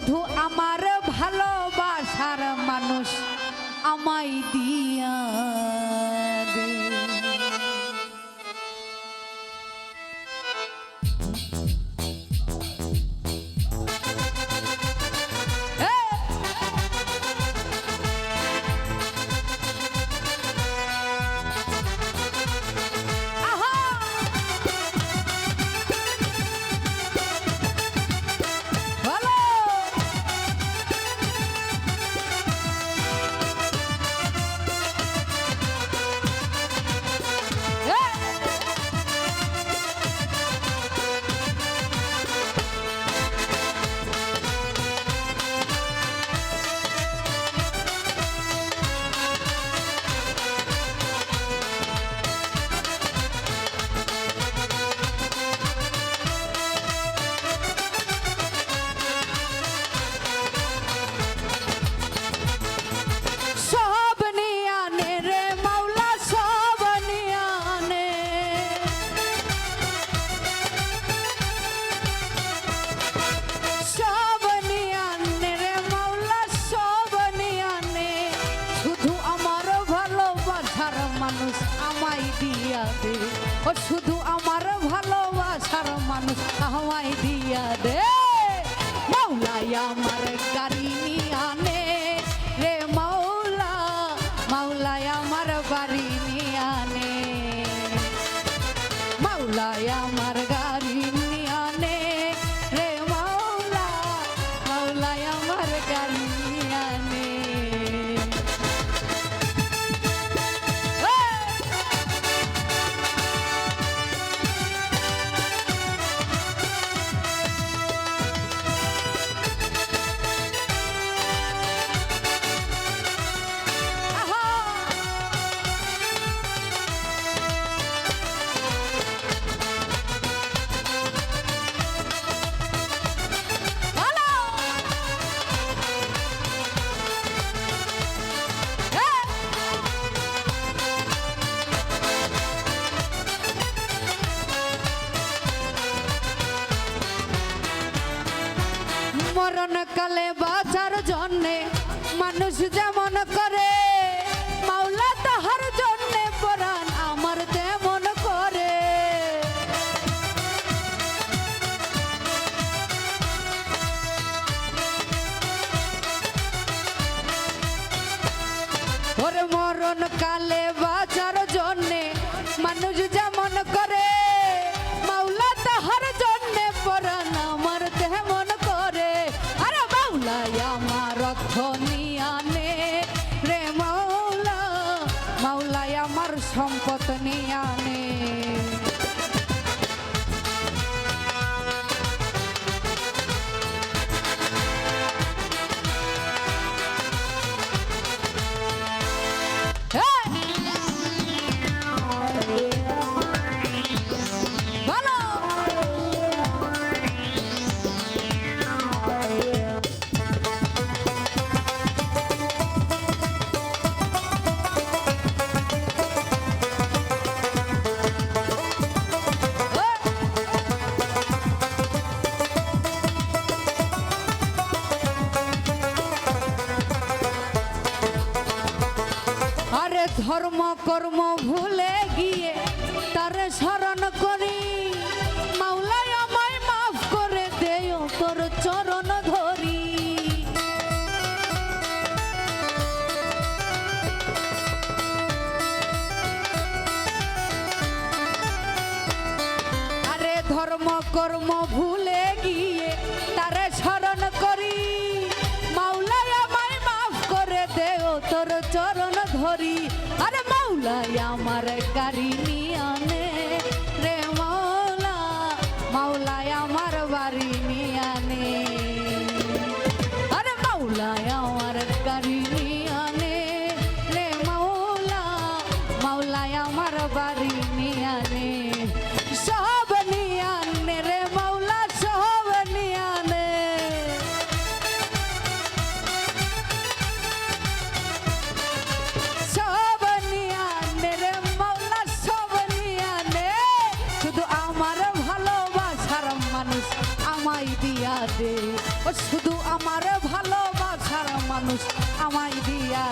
শুধু আমার ভালোবাসার মানুষ আমায় দিয়া দে ও শুধু আমার ভালোবাসার মানুষ আমায় দিয়া দে। মাওলাই আমার গাড়ি আনে। রে মাওলা, মাওলাই আমার বাড়ি নিয়ানে মাওলাই আমার গাড়ি মরণকালে বাঁচার জন্যে মানুষ যেমন করে, মাওলা তাহার জন্যে পরাণ আমার তেমন করে। ওরে মরণ কালে বাঁচার জন্যে মানুষ যেমন করে Thank you. ধর্ম কর্ম ভুলে গিয়ে তারে স্মরণ করি। মাওলাই আমায় মাফ করে দেও তোর চরণ ধরি। আরে ধর্ম কর্ম ভুলে শুধু আমার ভালোবাসার মানুষ আমায় দিয়া দে। ও শুধু আমার ভালোবাসার মানুষ আমায় দিয়া